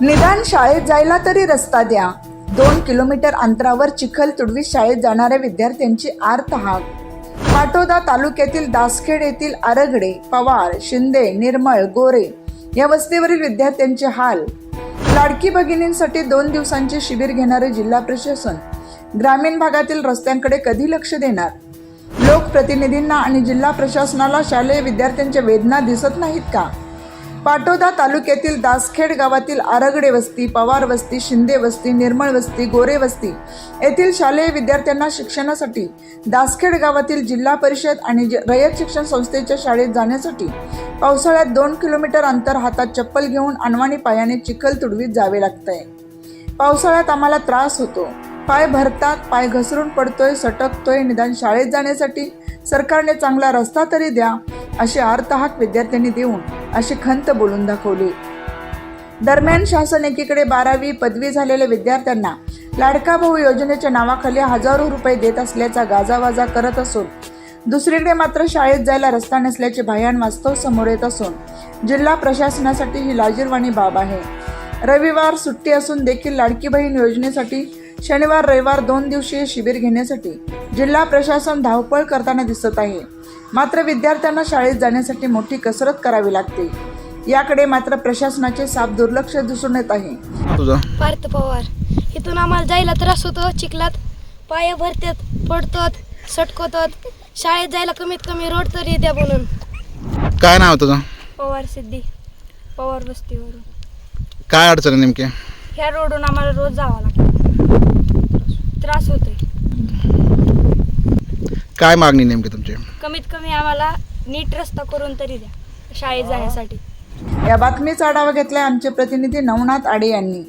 निदान शाळेत जायला तरी रस्ता द्या. दोन किलोमीटर अंतरावर चिखल तुडवीत शाळेत जाणाऱ्या विद्यार्थ्यांची आर्त हाक. पाटोदा तालुक्यातील दासखेड येथील आरगडे पवार शिंदे निर्मळ गोरे या वस्तीवरील विद्यार्थ्यांचे हाल. लाडकी भगिनींसाठी दोन दिवसांचे शिबिर घेणारे जिल्हा प्रशासन ग्रामीण भागातील रस्त्यांकडे कधी लक्ष देणार? लोकप्रतिनिधींना आणि जिल्हा प्रशासनाला शालेय विद्यार्थ्यांच्या वेदना दिसत नाहीत का? पाटोदा तालुक्यातील दासखेड गावातील आरगडे वस्ती पवार वस्ती शिंदे वस्ती निर्मळ वस्ती गोरे वस्ती येथील शालेय विद्यार्थ्यांना शिक्षणासाठी दासखेड गावातील जिल्हा परिषद आणि ज- रयत शिक्षण संस्थेच्या शाळेत जाण्यासाठी पावसाळ्यात दोन किलोमीटर अंतर हातात चप्पल घेऊन अनवाणी पायाने चिखल तुडवीत जावे लागतंय पावसाळ्यात आम्हाला त्रास होतो. पाय भरतात पाय घसरून पडतोय सटकतोय निदान शाळेत जाण्यासाठी सरकारने चांगला रस्ता तरी द्या. अशी आर्तहाक विद्यार्थ्यांनी देऊन अशी खंत बोलून दाखवली. दरम्यान शासन एकीकडे बारावी पदवी झालेल्या विद्यार्थ्यांना लाडका भाऊ योजनेच्या नावाखाली हजारो रुपये देत असल्याचा गाजावाजा करत असून दुसरीकडे मात्र शाळेत जायला रस्ता नसल्याचे भयान वास्तव समोर येत असून जिल्हा प्रशासनासाठी ही लाजीरवाणी बाब आहे. रविवार सुट्टी असून देखील लाडकी बहीण योजनेसाठी शनिवार रविवार दोन दिवसीय शिबिर घेण्यासाठी जिल्हा प्रशासन धावपळ करताना दिसत आहे. मात्र विद्यार्थ्यांना शाळेत जाण्यासाठी मोठी कसरत करावी लागते. याकडे मात्र प्रशासनाचे साफ दुर्लक्ष दिसून येत आहे. तुझा? पार्थ पवार. इथून आम्हाला जायला त्रास होतो चिखलात पाय भरतात पडतात सटकतात शाळेत जायला कमीत कमी रोड तरी द्या म्हणून. काय नाव आहे तुझं? पवार सिद्धी. पवार वस्तीवरून काय अडचण आहे नेमकी? ह्या रोडून आम्हाला रोज जावं लागतं त्रास होतोय काय मागणी नेमकी तुमची? कमीत कमी आम्हाला नीट रस्ता करून तरी द्या शाळेत जाण्यासाठी. या बातमीचा आढावा घेतलाय आमचे प्रतिनिधी नवनाथ आडे यांनी.